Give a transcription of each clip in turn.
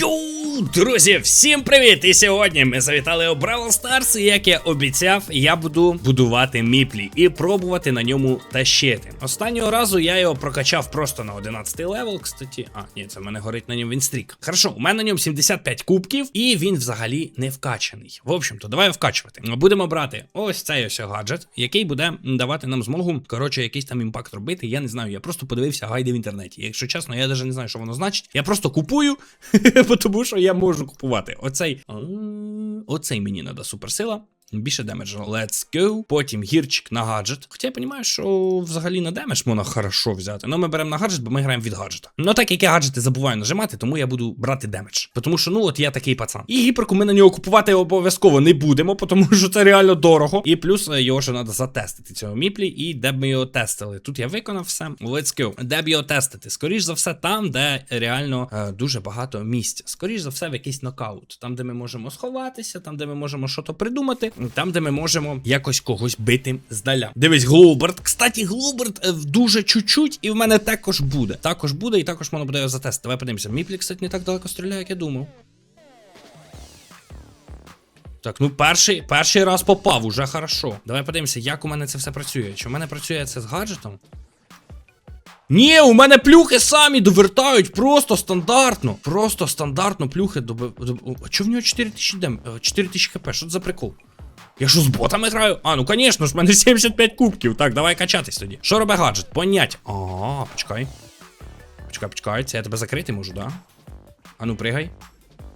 Yo! Друзі, всім привіт! І сьогодні ми завітали у Бравл Старс, і як я обіцяв, я буду будувати міплі і пробувати на ньому тащити. Останнього разу я його прокачав просто на 11 левел, кстати. А, ні, це в мене горить на ньому вінстрік. Хорошо, у мене на ньому 75 кубків, і він взагалі не вкачаний. В общем-то, давай вкачувати. Ми Будемо брати ось цей ось гаджет, який буде давати нам змогу, коротше, якийсь там імпакт робити. Я не знаю, я просто подивився гайди в інтернеті. Якщо чесно, я навіть не знаю, що воно значить. Я просто купую, тому що я можу купувати. Оцей. Оцей мені треба суперсила. Більше демеджу. Let's go. Потім гірчик на гаджет. Хоча я розумію, що взагалі на демедж можна хорошо взяти. Ну, ми беремо на гаджет, бо ми граємо від гаджета. Ну, так як я гаджети забуваю нажимати, тому я буду брати демедж. Тому що, ну, от я такий пацан. І гіперку ми на нього купувати обов'язково не будемо, тому що це реально дорого. І плюс е, його ще треба затестити цього міплі, і де б ми його тестили. Тут я виконав все. Let's go. Де б його тестити? Скоріш за все, там, де реально е, дуже багато місця. Скоріш за все, в якийсь нокаут. Там, де ми можемо сховатися, там, де ми можемо щось придумати, там, де ми можемо якось когось бити здаля. Дивись, Глоберт. Кстати, Глоберт е, дуже чуть-чуть, і в мене також буде. Також буде, і також можна буде його затестити. Давай подивимося. Міплі, кстати, не так далеко стріляє, як я думав. Так, ну перший, перший раз попав, уже хорошо. Давай подивимося, як у мене це все працює. Чи у мене працює це з гаджетом? Ні, у мене плюхи самі довертають просто стандартно. Просто стандартно плюхи доб- А чого в нього 4000 дем? 4000 хп? Що це за прикол? Я що з ботами граю? А, ну звісно ж, в мене 75 кубків. Так, давай качатись тоді. Що робить гаджет? Понять. А, почекай. Почекай, почекай, це я тебе закрити можу, да? А ну пригай.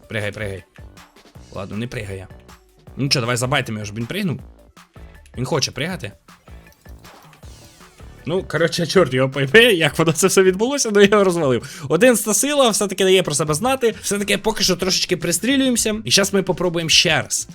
Пригай, пригай. Ладно, не пригає. Ну що, давай забайтимо щоб він пригнув. Він хоче пригати. Ну, коротше, чорт його пойме, як воно це все відбулося, ну я його розвалив. Одинста сила все-таки дає про себе знати. Все-таки поки що трошечки пристрілюємося. І зараз ми попробуємо ще раз.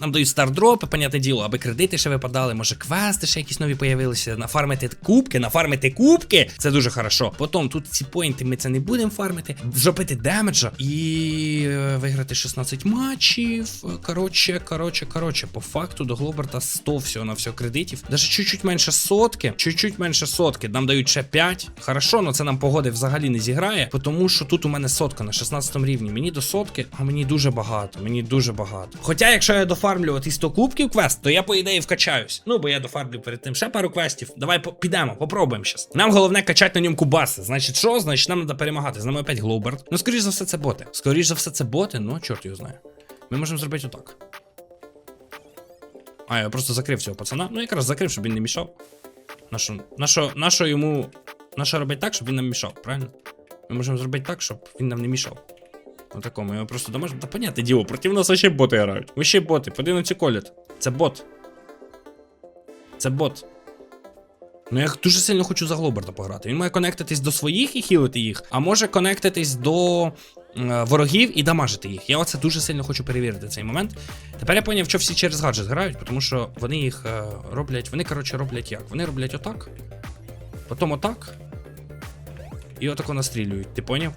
Нам дають стардропи, понятне діло, аби кредити ще випадали, може квести ще якісь нові появилися. Нафармити кубки, нафармити кубки. Це дуже хорошо. Потім тут ці поінти ми це не будемо фармити, зробити демеджа і е, виграти 16 матчів. Коротше, коротше, коротше, по факту до Глоберта 100 всього на все кредитів. Даже чуть-чуть менше сотки, чуть-чуть менше сотки. Нам дають ще 5. Хорошо, але це нам погоди взагалі не зіграє, тому що тут у мене сотка на 16 рівні. Мені до сотки, а мені дуже багато. Мені дуже багато. Хоча, якщо я дофармлю ті 100 кубків квест, то я по ідеї вкачаюсь. Ну, бо я дофармлю перед тим ще пару квестів. Давай по- підемо, попробуємо щас. Нам головне качати на ньому кубаси. Значить, що? Значить, нам треба перемагати. З нами опять Глоберт. Ну, скоріш за все, це боти. Скоріш за все, це боти, ну, чорт його знає. Ми можемо зробити отак. А, я просто закрив цього пацана. Ну, якраз закрив, щоб він не мішав. Нащо, нащо, нащо йому. Нащо робити так, щоб він нам мішав, правильно? Ми можемо зробити так, щоб він нам не мішав. Отако, ми його просто доможемо. Та понятне діло, проти нас ще боти грають. Ви ще боти, подивіться колять. Це бот. Це бот. Ну я дуже сильно хочу за Глоберта пограти. Він має конектитись до своїх і хілити їх, а може конектитись до е, ворогів і дамажити їх. Я оце дуже сильно хочу перевірити цей момент. Тепер я поняв, що всі через гаджет грають, тому що вони їх е, роблять. Вони, коротше, роблять як? Вони роблять отак, потім отак. І отако настрілюють, ти поняв?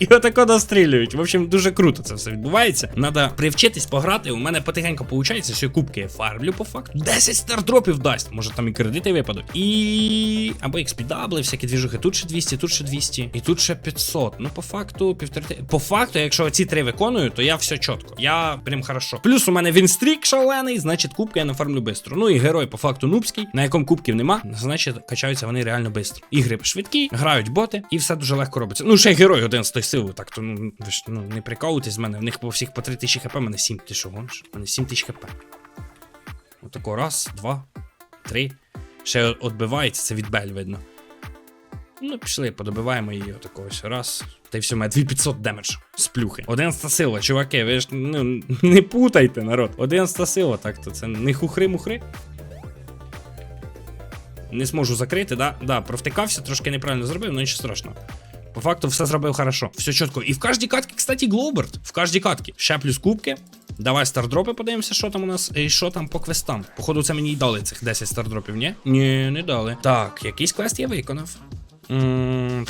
І отако настрілюють. В общем, дуже круто це все відбувається. Надо привчитись пограти. У мене потихеньку виходить, що кубки я фармлю по факту. 10 стардропів дасть. Може там і кредити випадуть. І. Або XP всякі двіжухи. Тут ще 200, тут ще 200, і тут ще 500. Ну, по факту, півтори. По факту, якщо ці три виконую, то я все чітко. Я прям хорошо. Плюс у мене вінстрік шалений, значить, кубки я нафармлю бистро. Ну і герой по факту нубський, на якому кубків нема, значить качаються вони реально бистро. Ігри швидкі, грають боти, і все дуже легко робиться. Ну, ще герой один з той сили, так то ну ви ж ну не прикалуйтесь з мене. В них по всіх по 3000 хп, мене 7. Ти що гониш? Мене 7000 хп. Отако раз, два, три. Ще відбивається, це від бель видно. Ну, пішли, подобиваємо її отако ось раз. Та й все, має 2500 демедж з плюхи. 11 сила, чуваки, ви ж ну, не путайте, народ. 11 сила, так то це не хухри-мухри. Не зможу закрити, да? Да, провтикався, трошки неправильно зробив, але нічого страшного. По факту все зробив хорошо. Все чітко. І в кожній катці, кстати, Глоберт. В кожній катці. Ще плюс кубки. Давай стардропи подивимося, що там у нас. І що там по квестам. Походу, це мені й дали цих 10 стардропів, ні? Ні, не дали. Так, якийсь квест я виконав.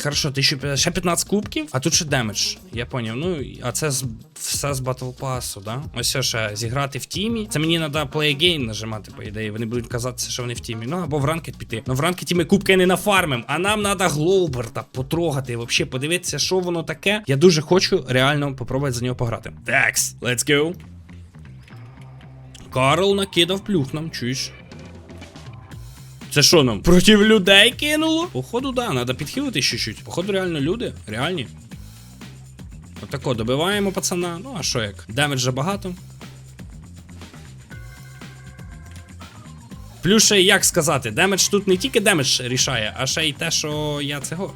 Хорошо, 1050, ще 15 кубків, а тут ще демедж. Я поняв. Ну, а це з, все з Battle Pass, да? Ось все ще зіграти в тімі. Це мені треба again нажимати, по ідеї. Вони будуть казатися, що вони в тімі. Ну або в ранкет піти. Ну в ранкеті ми кубки не нафармим, а нам треба Глоуберта потрогати, взагалі подивитися, що воно таке. Я дуже хочу реально попробувати за нього пограти. Такс, let's go. Карл накидав плюх нам, чуєш? Це що нам? Проти людей кинуло? Походу, да, треба підхилити чуть-чуть. Походу, реально люди. Реальні. Отако, добиваємо пацана. Ну, а що як? Демеджа багато. Плюс ще, як сказати, демедж тут не тільки демедж рішає, а ще й те, що я цього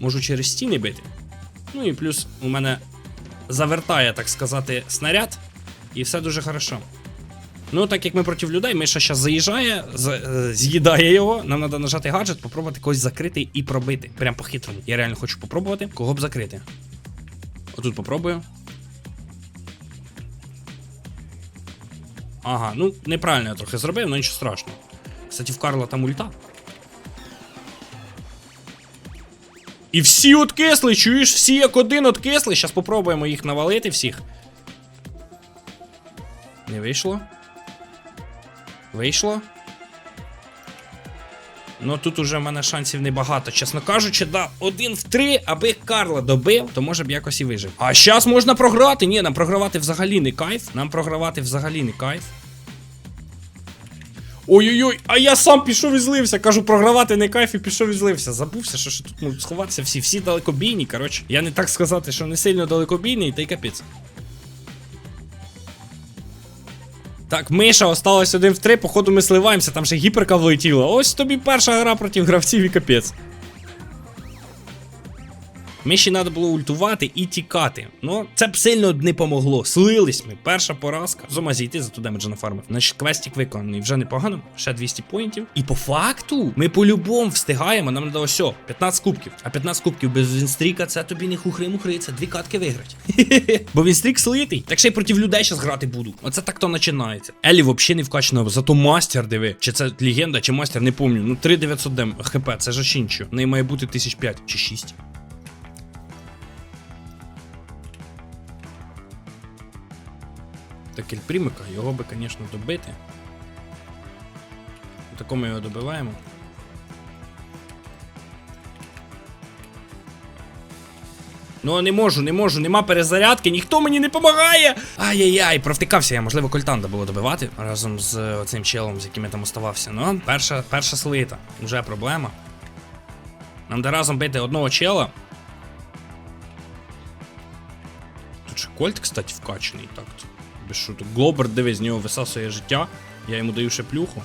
можу через стіни бити. Ну і плюс у мене завертає, так сказати, снаряд, і все дуже хорошо. Ну, так як ми проти людей, Миша зараз заїжджає, е, з'їдає його. Нам треба нажати гаджет, попробувати когось закрити і пробити. Прям по-хитрому. Я реально хочу попробувати, кого б закрити. Отут попробую. Ага, ну неправильно я трохи зробив, але нічого страшного. Кстати, в Карла там ульта. І всі откисли, чуєш? Всі як один откисли. Зараз попробуємо їх навалити всіх. Не вийшло. Вийшло. Ну тут уже в мене шансів небагато. Чесно кажучи, да, один в три, аби Карла добив, то може б якось і вижив. А зараз можна програти. Ні, нам програвати взагалі не кайф. Нам програвати взагалі не кайф. Ой-ой-ой, а я сам пішов і злився. Кажу, програвати не кайф і пішов і злився. Забувся, що, що тут ну, сховатися всі, всі далекобійні. Коротше, я не так сказати, що не сильно далекобійний, та й капець. Так, Миша осталось один в три, походу ми сливаємося, там ще гіперка влетіла. Ось тобі перша гра проти гравців і капець. Миші треба було ультувати і тікати. Ну, це б сильно не помогло. Слились ми. Перша поразка. Зома зійти, зато демеджа нафармив. Значить, квестик виконаний. Вже непогано. Ще 200 поінтів. І по факту ми по-любому встигаємо. Нам треба ось 15 кубків. А 15 кубків без Вінстріка це тобі не хухри-мухри, це дві катки виграть. Бо Вінстрік слитий. Так ще й проти людей зараз грати буду. Оце так то починається. Елі взагалі не вкачано, зато мастер диви. Чи це легенда, чи мастер, не пам'ятаю. Ну 3900 дем хп, це ж неї має бути 1005 чи 6. Так Ельпрімика, його би, звісно, добити. Тако ми його добиваємо. Ну, не можу, не можу, нема перезарядки, ніхто мені не допомагає. Ай-яй-яй, провтикався я, можливо, кольтанда було добивати разом з цим челом, з яким я там оставався. Ну, перша, перша слита, вже проблема. Нам де разом бити одного чела. Тут ще кольт, кстати, вкачаний так. Без шуток. Глобер, дивись, з нього висасує життя. Я йому даю ще плюху.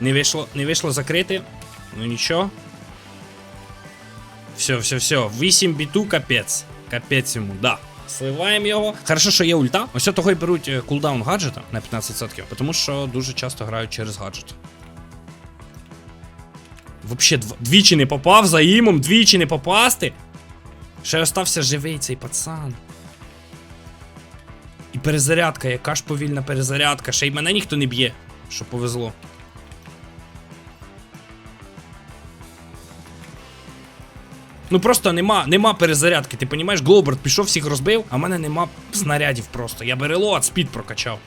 Не вийшло, не вийшло закрити. Ну нічого. Все, все, все. 8 біту, капець. Капець йому, да. Сливаємо його. Хорошо, що є ульта. Ось того і беруть е, кулдаун гаджета на 15%, тому що дуже часто грають через гаджет. Дв- двічі не попав за імом, двічі не попасти. Ще остався живий цей пацан. І перезарядка, яка ж повільна перезарядка. Ще й мене ніхто не б'є, що повезло. Ну просто нема, нема перезарядки, ти понімаєш? Глоберт пішов, всіх розбив, а в мене нема снарядів просто. Я би релоад спід прокачав.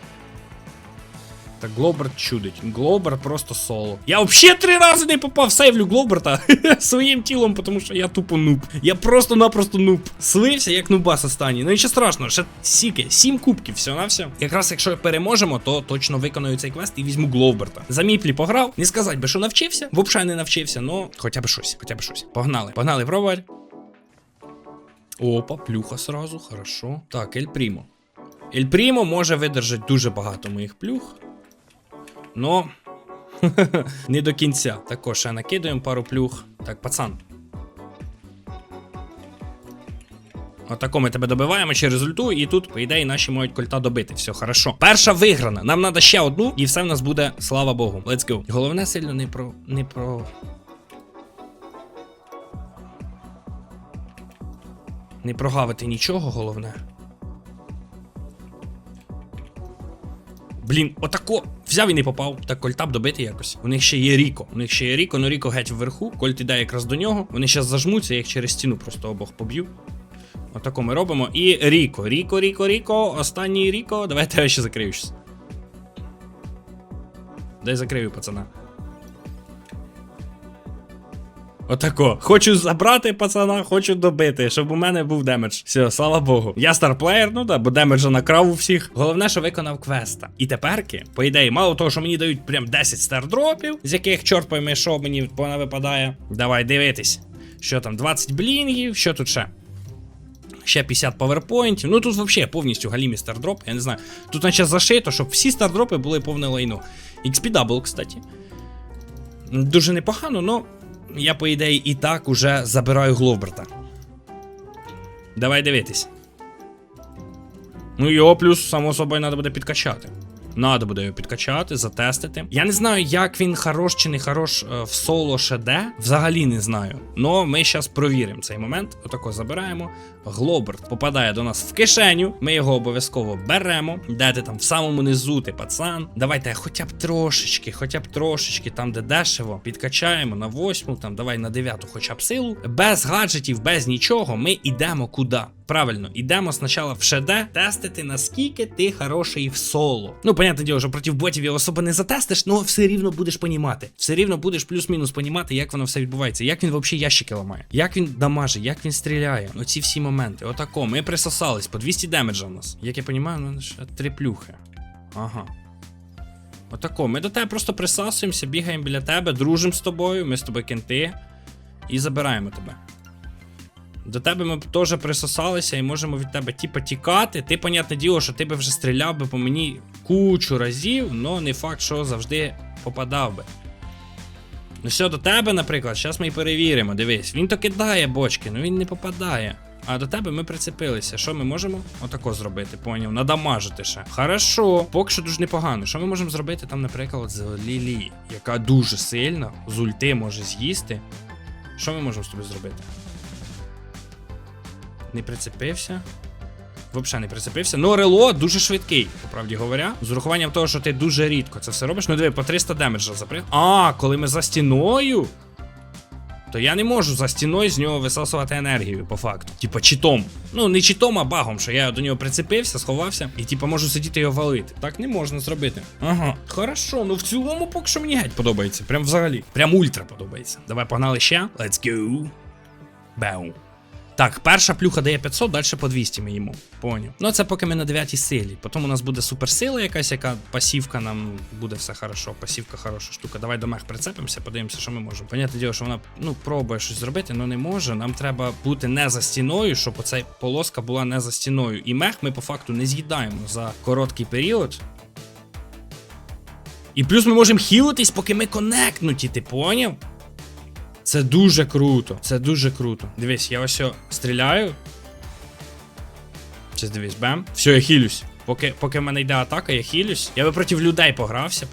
Так, Глоберт чудить. Глоберт просто соло. Я взагалі три рази не попав, сейвлю Глоберта своїм тілом, тому що я тупо нуб. Я просто-напросто нуб. Слився, як нубас останній. Ну нічого страшного, ще сіки, сім кубків, все на все. Якраз якщо переможемо, то точно виконую цей квест і візьму Глоберта. За міплі пограв. Не сказати би, що навчився, взагалі не навчився, но хоча б щось, хоча б щось. Погнали, погнали, пробувати. Опа, плюха сразу, хорошо. Так, Ель Прімо. Ель Прімо може видержати дуже багато моїх плюх. Но не до кінця. Також ще накидуємо пару плюх. Так, пацан. Отако ми тебе добиваємо через ульту, і тут, по ідеї, наші можуть кольта добити. Все, хорошо. Перша виграна. Нам треба ще одну, і все в нас буде, слава Богу. Let's go. Головне сильно не про. не про. Не прогавити нічого, головне. Блін, отако Взяв і не попав, так кольтап добити якось. У них ще є Ріко. У них ще є Ріко, но Ріко геть вверху. Кольт іде якраз до нього. Вони зараз зажмуться, я їх через стіну просто обох поб'ю. Отако ми робимо. І Ріко. Ріко, Ріко, Ріко. Останній Ріко. Давайте я ще закрию щось. Дай закрию, пацана. Отако. Хочу забрати пацана, хочу добити, щоб у мене був демедж. Все, слава Богу. Я старплеєр, ну да, бо демеджа накрав у всіх. Головне, що виконав квеста. І теперки, по ідеї, мало того, що мені дають прям 10 стардропів, з яких чорт пойме, що мені вона випадає. Давай дивитись. Що там, 20 блінгів, що тут ще? Ще 50 паверпоінтів. Ну тут взагалі повністю галімі стардроп. Я не знаю. Тут наче зашито, щоб всі стардропи були повне лайно. XP Double, кстати. Дуже непогано, но я, по ідеї, і так уже забираю Гловберта. Давай дивитись. Ну, його плюс, само собою, треба буде підкачати. Надо буде його підкачати, затестити. Я не знаю, як він хорош чи не хорош е, в соло ШД. Взагалі не знаю. Но ми зараз провіримо цей момент. Отако забираємо. Глоберт попадає до нас в кишеню. Ми його обов'язково беремо. Де ти там в самому низу, ти пацан. Давайте хоча б трошечки, хоча б трошечки, там, де дешево, підкачаємо на восьму, там давай на дев'яту, хоча б силу. Без гаджетів, без нічого, ми йдемо куди. Правильно, йдемо спочатку в ШД тестити, наскільки ти хороший в соло. Ну, понятне діло, що проти ботів його особо не затестиш, але все рівно будеш понімати. Все рівно будеш плюс-мінус понімати, як воно все відбувається, як він взагалі ящики ламає, як він дамажить, як він стріляє. Оці всі моменти. Отако, ми присосались по 200 демеджа в нас. Як я розумію, у мене ще три плюхи. Ага. Отако, ми до тебе просто присасуємося, бігаємо біля тебе, дружимо з тобою, ми з тобою кенти і забираємо тебе. До тебе ми б теж присосалися і можемо від тебе типа тікати. Ти, понятне діло, що ти би вже стріляв би по мені кучу разів, але не факт, що завжди попадав би. Ну все, до тебе, наприклад, зараз ми і перевіримо. Дивись, він то кидає бочки, але він не попадає. А до тебе ми прицепилися. Що ми можемо отако зробити? Поняв? Надамажити ще. Хорошо, поки що дуже непогано. Що ми можемо зробити там, наприклад, з Лілі, яка дуже сильна, з ульти може з'їсти. Що ми можемо з тобою зробити? Не прицепився. Взагалі не прицепився. Ну, рело дуже швидкий, по правді говоря. З урахуванням того, що ти дуже рідко це все робиш. Ну, диви, по 300 демеджа запри. А, коли ми за стіною. То я не можу за стіною з нього висасувати енергію, по факту. Типа читом. Ну, не читом, а багом, що я до нього прицепився, сховався, і типа можу сидіти його валити. Так не можна зробити. Ага. Хорошо, ну в цілому поки що мені геть подобається. Прям взагалі. Прям ультра подобається. Давай погнали ще. Let's go. Бау. Так, перша плюха дає 500, далі по 200 ми їмо. Поняв. Ну це поки ми на 9 силі. Потім у нас буде суперсила якась, яка пасівка нам буде все хорошо. Пасівка хороша штука. Давай до мех прицепимося, подивимося, що ми можемо. Понятне діло, що вона ну, пробує щось зробити, але не може. Нам треба бути не за стіною, щоб оця полоска була не за стіною. І мех ми по факту не з'їдаємо за короткий період. І плюс ми можемо хілитись, поки ми конектнуті, ти поняв? Це дуже круто. Це дуже круто. Дивись, я ось стріляю. Зараз дивись, бем. Все, я хілюсь. Поки, поки в мене йде атака, я хілюсь. Я би проти людей погрався б.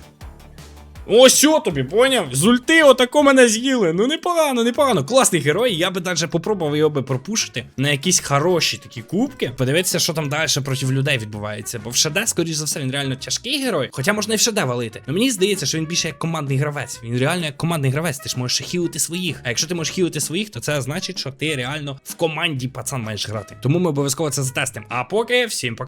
Ось що тобі, поняв? З ульти отако мене з'їли. Ну непогано, непогано. Класний герой. Я би навіть попробував його би пропушити на якісь хороші такі кубки. Подивитися, що там далі проти людей відбувається. Бо в ШД, скоріш за все, він реально тяжкий герой. Хоча можна і в ШД валити. Ну мені здається, що він більше як командний гравець. Він реально як командний гравець. Ти ж можеш хілити своїх. А якщо ти можеш хілити своїх, то це значить, що ти реально в команді пацан маєш грати. Тому ми обов'язково це затестимо. А поки всім пока.